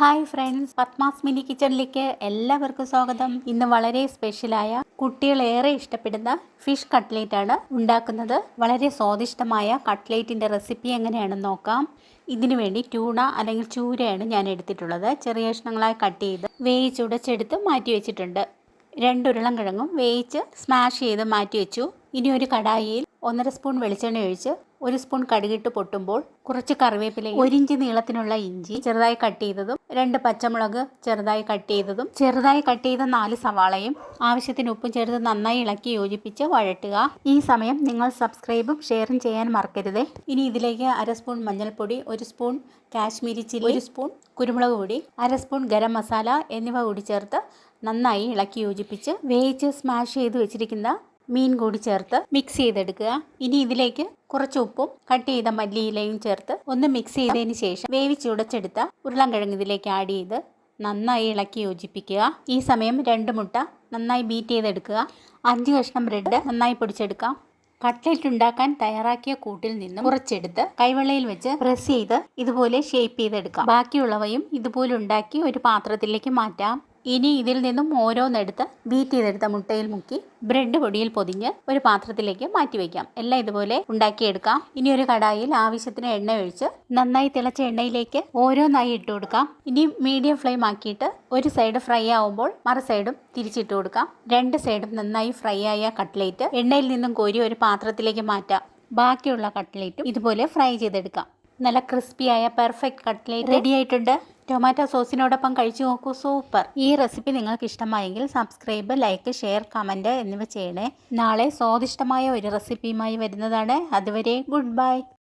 Hi friends Padmas mini കിച്ചണിലേക്ക് എല്ലാവർക്കും സ്വാഗതം. ഇന്ന് വളരെ സ്പെഷ്യലായ കുട്ടികൾ ഏറെ ഇഷ്ടപ്പെടുന്ന ഫിഷ് കട്ട്ലേറ്റ് ആണ് ഉണ്ടാക്കുന്നത്. വളരെ സ്വാദിഷ്ടമായ കട്ട്ലേറ്റിന്റെ റെസിപ്പി എങ്ങനെയാണെന്ന് നോക്കാം. ഇതിനു വേണ്ടി ട്യൂണ അല്ലെങ്കിൽ ചൂരയാണ് ഞാൻ എടുത്തിട്ടുള്ളത്. ചെറിയ കഷ്ണങ്ങളായി കട്ട് ചെയ്ത് വേവിച്ചുടച്ചെടുത്ത് മാറ്റി വെച്ചിട്ടുണ്ട്. രണ്ടുരുളം ഉരുളൻകിഴങ്ങും വേവിച്ച് സ്മാഷ് ചെയ്ത് മാറ്റി വെച്ചു. ഇനി ഒരു കടായിയിൽ ഒന്നര സ്പൂൺ വെളിച്ചെണ്ണ ഒഴിച്ച് ഒരു സ്പൂൺ കടുകിട്ട് പൊട്ടുമ്പോൾ കുറച്ച് കറിവേപ്പില ഒരു ഇഞ്ച് നീളത്തിനുള്ള ഇഞ്ചി ചെറുതായി കട്ട് ചെയ്തതും രണ്ട് പച്ചമുളക് ചെറുതായി കട്ട് ചെയ്തതും ചെറുതായി കട്ട് ചെയ്ത നാല് സവാളയും ആവശ്യത്തിന് ഉപ്പും ചേർത്ത് നന്നായി ഇളക്കി യോജിപ്പിച്ച് വഴറ്റുക. ഈ സമയം നിങ്ങൾ സബ്സ്ക്രൈബും ഷെയറും ചെയ്യാൻ മറക്കരുത്. ഇനി ഇതിലേക്ക് അര സ്പൂൺ മഞ്ഞൾപ്പൊടി ഒരു സ്പൂൺ കാശ്മീരി ചില്ലി ഒരു സ്പൂൺ കുരുമുളക് പൊടി അര സ്പൂൺ ഗരം മസാല എന്നിവ കൂടി ചേർത്ത് നന്നായി ഇളക്കി യോജിപ്പിച്ച് വേവിച്ച് സ്മാഷ് ചെയ്ത് വെച്ചിരിക്കുന്ന മീൻ കൂടി ചേർത്ത് മിക്സ് ചെയ്തെടുക്കുക. ഇനി ഇതിലേക്ക് കുറച്ച് ഉപ്പും കട്ട് ചെയ്ത മല്ലിയിലയും ചേർത്ത് ഒന്ന് മിക്സ് ചെയ്തതിന് ശേഷം വേവിച്ചുടച്ചെടുത്ത ഉരുളൻകിഴങ്ങ് ഇതിലേക്ക് ആഡ് ചെയ്ത് നന്നായി ഇളക്കി യോജിപ്പിക്കുക. ഈ സമയം രണ്ട് മുട്ട നന്നായി ബീറ്റ് ചെയ്തെടുക്കുക. അഞ്ച് കഷ്ണം ബ്രെഡ് നന്നായി പൊടിച്ചെടുക്കാം. കട്ട്ലറ്റ് ഉണ്ടാക്കാൻ തയ്യാറാക്കിയ കൂട്ടിൽ നിന്നും കുറച്ചെടുത്ത് കൈവെള്ളയിൽ വെച്ച് പ്രസ് ചെയ്ത് ഇതുപോലെ ഷേപ്പ് ചെയ്തെടുക്കാം. ബാക്കിയുള്ളവയും ഇതുപോലെ ഉണ്ടാക്കി ഒരു പാത്രത്തിലേക്ക് മാറ്റാം. ഇനി ഇതിൽ നിന്നും ഓരോന്നെടുത്ത് ബീറ്റ് ചെയ്തെടുത്ത മുട്ടയിൽ മുക്കി ബ്രെഡ് പൊടിയിൽ പൊതിഞ്ഞ് ഒരു പാത്രത്തിലേക്ക് മാറ്റി വയ്ക്കാം എല്ലാം ഇതുപോലെ ഉണ്ടാക്കിയെടുക്കാം. ഇനി ഒരു കടായിൽ ആവശ്യത്തിന് എണ്ണ ഒഴിച്ച് നന്നായി തിളച്ച എണ്ണയിലേക്ക് ഓരോന്നായി ഇട്ട് കൊടുക്കാം. ഇനി മീഡിയം ഫ്ലെയിം ആക്കിയിട്ട് ഒരു സൈഡ് ഫ്രൈ ആവുമ്പോൾ മറ സൈഡും തിരിച്ചിട്ട് കൊടുക്കാം. രണ്ട് സൈഡും നന്നായി ഫ്രൈ ആയ കട്ട്ലേറ്റ് എണ്ണയിൽ നിന്നും കോരി ഒരു പാത്രത്തിലേക്ക് മാറ്റാം. ബാക്കിയുള്ള കട്ട്ലേറ്റും ഇതുപോലെ ഫ്രൈ ചെയ്തെടുക്കാം. നല്ല ക്രിസ്പിയായ പെർഫെക്റ്റ് കട്ട്ലേറ്റ് റെഡി ആയിട്ടുണ്ട്. ടൊമാറ്റോ സോസിനോടൊപ്പം കഴിച്ചു നോക്കൂ. സൂപ്പർ ഈ റെസിപ്പി നിങ്ങൾക്ക് ഇഷ്ടമായെങ്കിൽ സബ്സ്ക്രൈബ് ലൈക്ക് ഷെയർ കമന്റ് എന്നിവ ചെയ്യണേ. നാളെ സ്വാദിഷ്ടമായ ഒരു റെസിപ്പിയുമായി വരുന്നതാണ്. അതുവരെ ഗുഡ് ബൈ